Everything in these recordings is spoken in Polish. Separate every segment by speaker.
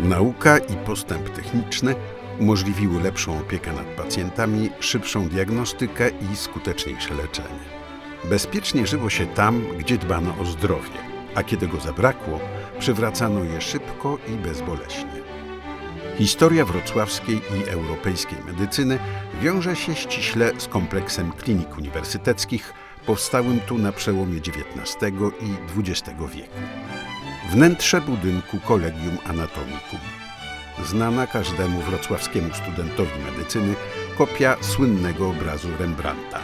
Speaker 1: Nauka i postęp techniczny umożliwiły lepszą opiekę nad pacjentami, szybszą diagnostykę i skuteczniejsze leczenie. Bezpiecznie żyło się tam, gdzie dbano o zdrowie, a kiedy go zabrakło, przywracano je szybko i bezboleśnie. Historia wrocławskiej i europejskiej medycyny wiąże się ściśle z kompleksem klinik uniwersyteckich powstałym tu na przełomie XIX i XX wieku. Wnętrze budynku Collegium Anatomicum. Znana każdemu wrocławskiemu studentowi medycyny kopia słynnego obrazu Rembrandta.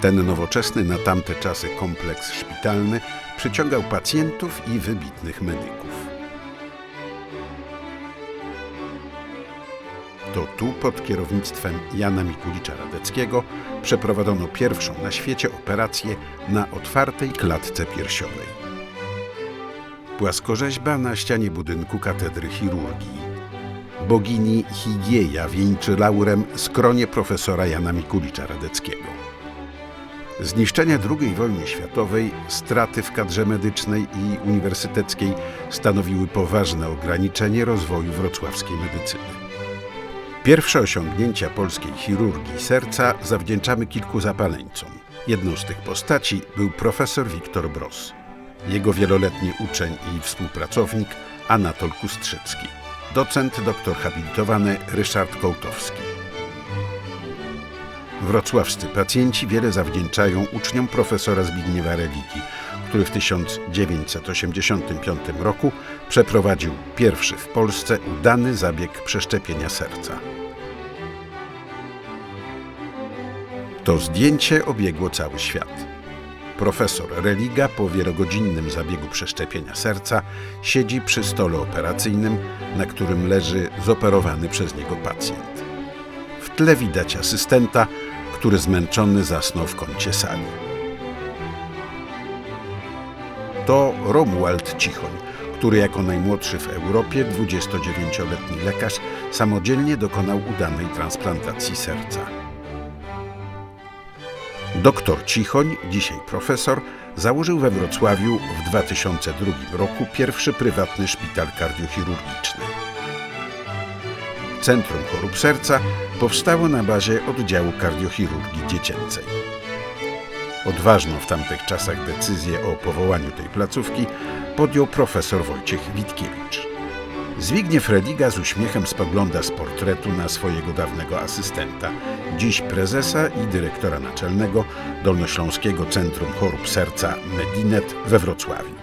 Speaker 1: Ten nowoczesny na tamte czasy kompleks szpitalny przyciągał pacjentów i wybitnych medyków. To tu pod kierownictwem Jana Mikulicza Radeckiego przeprowadzono pierwszą na świecie operację na otwartej klatce piersiowej. Płaskorzeźba na ścianie budynku katedry chirurgii. Bogini Higieja wieńczy laurem skronie profesora Jana Mikulicza Radeckiego. Zniszczenia II wojny światowej, straty w kadrze medycznej i uniwersyteckiej stanowiły poważne ograniczenie rozwoju wrocławskiej medycyny. Pierwsze osiągnięcia polskiej chirurgii serca zawdzięczamy kilku zapaleńcom. Jedną z tych postaci był profesor Wiktor Bros. Jego wieloletni uczeń i współpracownik Anatol Kustrzycki. Docent doktor habilitowany Ryszard Kołtowski. Wrocławscy pacjenci wiele zawdzięczają uczniom profesora Zbigniewa Religi, który w 1985 roku przeprowadził pierwszy w Polsce udany zabieg przeszczepienia serca. To zdjęcie obiegło cały świat. Profesor Religa po wielogodzinnym zabiegu przeszczepienia serca siedzi przy stole operacyjnym, na którym leży zoperowany przez niego pacjent. W tle widać asystenta, który zmęczony zasnął w kącie sali. To Romuald Cichoń, który jako najmłodszy w Europie 29-letni lekarz samodzielnie dokonał udanej transplantacji serca. Doktor Cichoń, dzisiaj profesor, założył we Wrocławiu w 2002 roku pierwszy prywatny szpital kardiochirurgiczny. Centrum Chorób Serca powstało na bazie oddziału kardiochirurgii dziecięcej. Odważną w tamtych czasach decyzję o powołaniu tej placówki podjął profesor Wojciech Witkiewicz. Zbigniew Religa z uśmiechem spogląda z portretu na swojego dawnego asystenta, dziś prezesa i dyrektora naczelnego Dolnośląskiego Centrum Chorób Serca Medinet we Wrocławiu.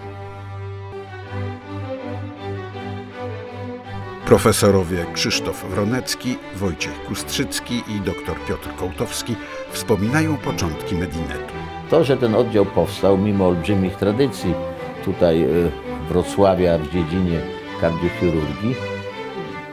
Speaker 1: Profesorowie Krzysztof Wronecki, Wojciech Kustrzycki i dr Piotr Kołtowski wspominają początki Medinetu.
Speaker 2: To, że ten oddział powstał mimo olbrzymich tradycji tutaj y, Wrocławia w dziedzinie kardiochirurgii,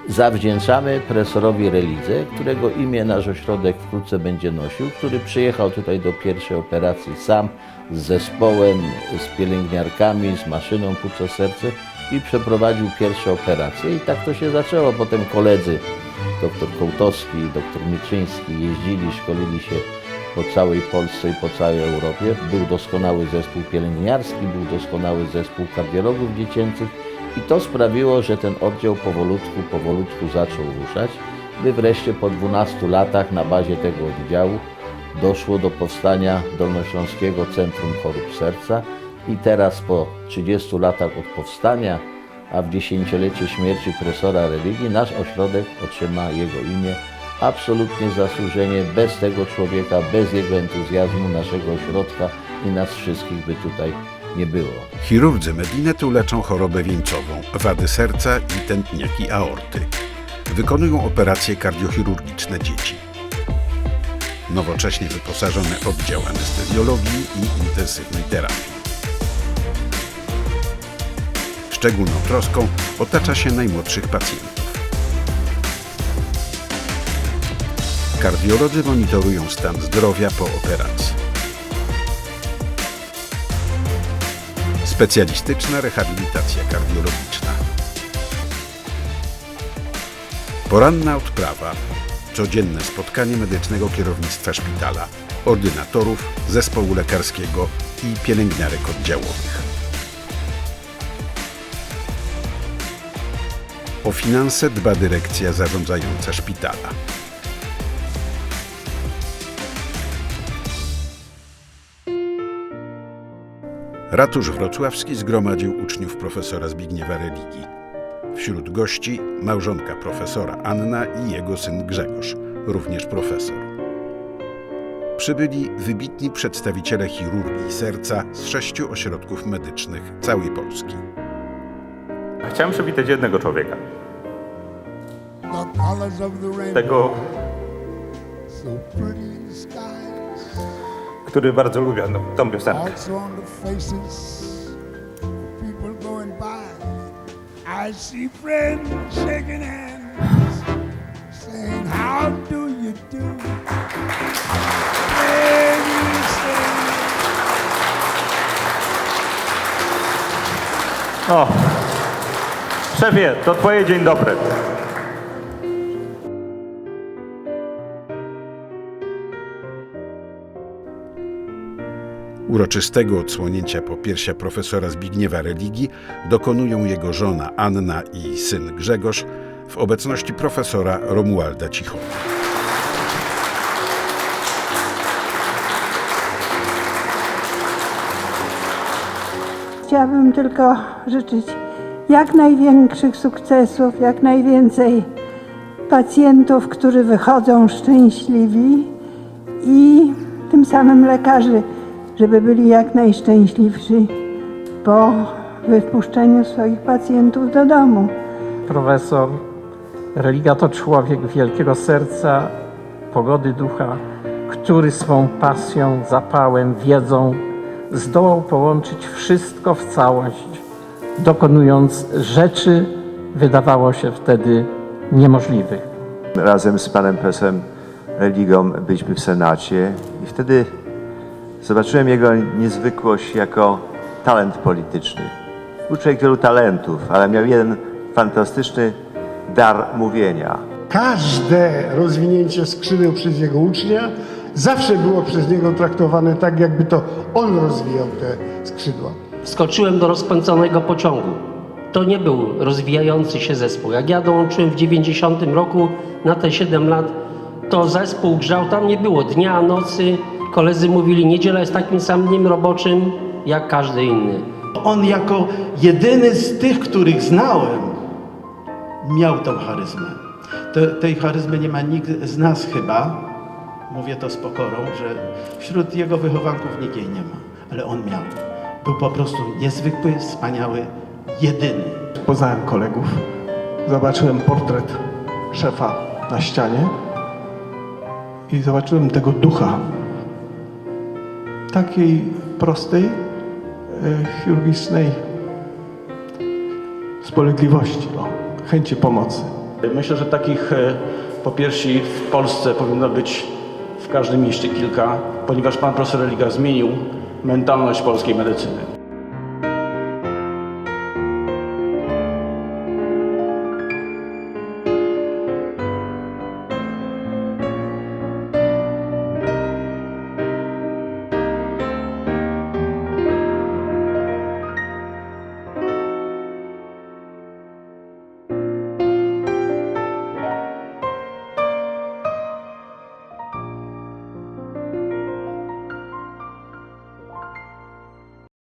Speaker 2: zawdzięczamy profesorowi Relidze, którego imię nasz ośrodek wkrótce będzie nosił, który przyjechał tutaj do pierwszej operacji sam z zespołem, z pielęgniarkami, z maszyną płuco serce i przeprowadził pierwsze operacje. I tak to się zaczęło. Potem koledzy, dr Kołtowski, dr Miczyński jeździli, szkolili się po całej Polsce i po całej Europie. Był doskonały zespół pielęgniarski, był doskonały zespół kardiologów dziecięcych i to sprawiło, że ten oddział powolutku, powolutku zaczął ruszać, by wreszcie po 12 latach na bazie tego oddziału doszło do powstania Dolnośląskiego Centrum Chorób Serca i teraz po 30 latach od powstania, a w dziesięciolecie śmierci profesora religii, nasz ośrodek otrzyma jego imię. Absolutnie zasłużenie, bez tego człowieka, bez jego entuzjazmu naszego ośrodka i nas wszystkich by tutaj nie było.
Speaker 1: Chirurdzy Medinetu leczą chorobę wieńcową, wady serca i tętniaki aorty. Wykonują operacje kardiochirurgiczne dzieci. Nowocześnie wyposażony oddział anestezjologii i intensywnej terapii. Szczególną troską otacza się najmłodszych pacjentów. Kardiolodzy monitorują stan zdrowia po operacji. Specjalistyczna rehabilitacja kardiologiczna. Poranna odprawa. Codzienne spotkanie medycznego kierownictwa szpitala, ordynatorów, zespołu lekarskiego i pielęgniarek oddziałowych. O finanse dba dyrekcja zarządzająca szpitala. Ratusz Wrocławski zgromadził uczniów profesora Zbigniewa Religii. Wśród gości małżonka profesora Anna i jego syn Grzegorz, również profesor. Przybyli wybitni przedstawiciele chirurgii serca z sześciu ośrodków medycznych całej Polski.
Speaker 3: Chciałem przywitać jednego człowieka. Tego, który bardzo lubię no, tą piosenkę.
Speaker 4: Also on the faces of people going by. I see friends shaking hands, saying, How do you do? Baby, say,
Speaker 3: O, szefie, to twoje dzień dobry.
Speaker 1: Uroczystego odsłonięcia popiersia profesora Zbigniewa Religii dokonują jego żona Anna i syn Grzegorz w obecności profesora Romualda Cichona.
Speaker 5: Chciałabym tylko życzyć jak największych sukcesów, jak najwięcej pacjentów, którzy wychodzą szczęśliwi i tym samym lekarzy, żeby byli jak najszczęśliwsi po wypuszczeniu swoich pacjentów do domu.
Speaker 6: profesor. Religia to człowiek wielkiego serca, pogody ducha, który swą pasją, zapałem, wiedzą zdołał połączyć wszystko w całość, dokonując rzeczy, wydawało się wtedy niemożliwych.
Speaker 7: razem z panem profesorem Religą byliśmy w Senacie i wtedy zobaczyłem jego niezwykłość jako talent polityczny. Był człowiek wielu talentów, ale miał jeden fantastyczny dar mówienia.
Speaker 8: Każde rozwinięcie skrzydeł przez jego ucznia zawsze było przez niego traktowane tak, jakby to on rozwijał te skrzydła.
Speaker 9: Wskoczyłem do rozpędzonego pociągu. To nie był rozwijający się zespół. Jak ja dołączyłem w 90 roku na te 7 lat, to zespół grzał, tam nie było dnia, nocy. Koledzy mówili, niedziela jest takim samym dniem roboczym jak każdy inny.
Speaker 10: On jako jedyny z tych, których znałem, miał tą charyzmę. Te, tej charyzmy nie ma nikt z nas chyba, mówię to z pokorą, że wśród jego wychowanków nikt jej nie ma, ale on miał. Był po prostu niezwykły, wspaniały, jedyny.
Speaker 11: Poznałem kolegów, zobaczyłem portret szefa na ścianie i zobaczyłem tego ducha. Takiej prostej, e, chirurgicznej spolegliwości, chęci pomocy.
Speaker 12: Myślę, że takich e, popiersi w Polsce powinno być w każdym mieście kilka, ponieważ pan profesor Religa zmienił mentalność polskiej medycyny.